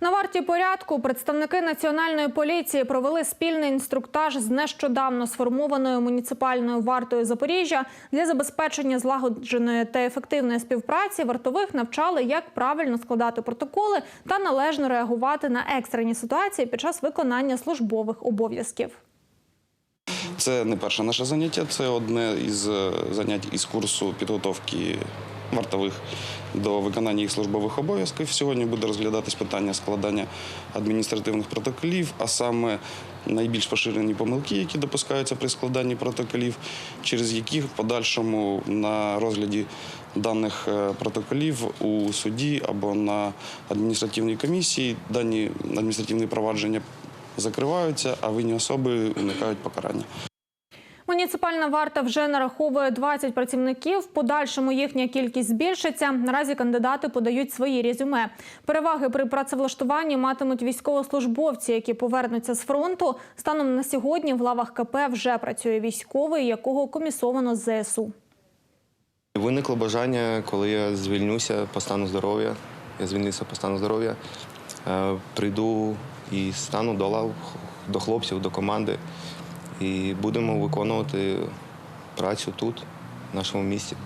На варті порядку представники національної поліції провели спільний інструктаж з нещодавно сформованою муніципальною вартою Запоріжжя для забезпечення злагодженої та ефективної співпраці. Вартових навчали, як правильно складати протоколи та належно реагувати на екстрені ситуації під час виконання службових обов'язків. Це не перше наше заняття, це одне із е, занять із курсу підготовки вартових до виконання їх службових обов'язків. Сьогодні буде розглядатись питання складання адміністративних протоколів, а саме найбільш поширені помилки, які допускаються при складанні протоколів, через які в подальшому на розгляді даних е, протоколів у суді або на адміністративній комісії дані адміністративні провадження закриваються, а винні особи уникають покарання. Муніципальна варта вже нараховує 20 працівників. В подальшому їхня кількість збільшиться. Наразі кандидати подають свої резюме. Переваги при працевлаштуванні матимуть військовослужбовці, які повернуться з фронту. Станом на сьогодні в лавах КП вже працює військовий, якого комісовано з ЗСУ. Виникло бажання, коли я звільнюся по стану здоров'я. Я звільнився по стану здоров'я. е, Прийду і стану до лав, до хлопців, до команди. І будемо виконувати працю тут, в нашому місті.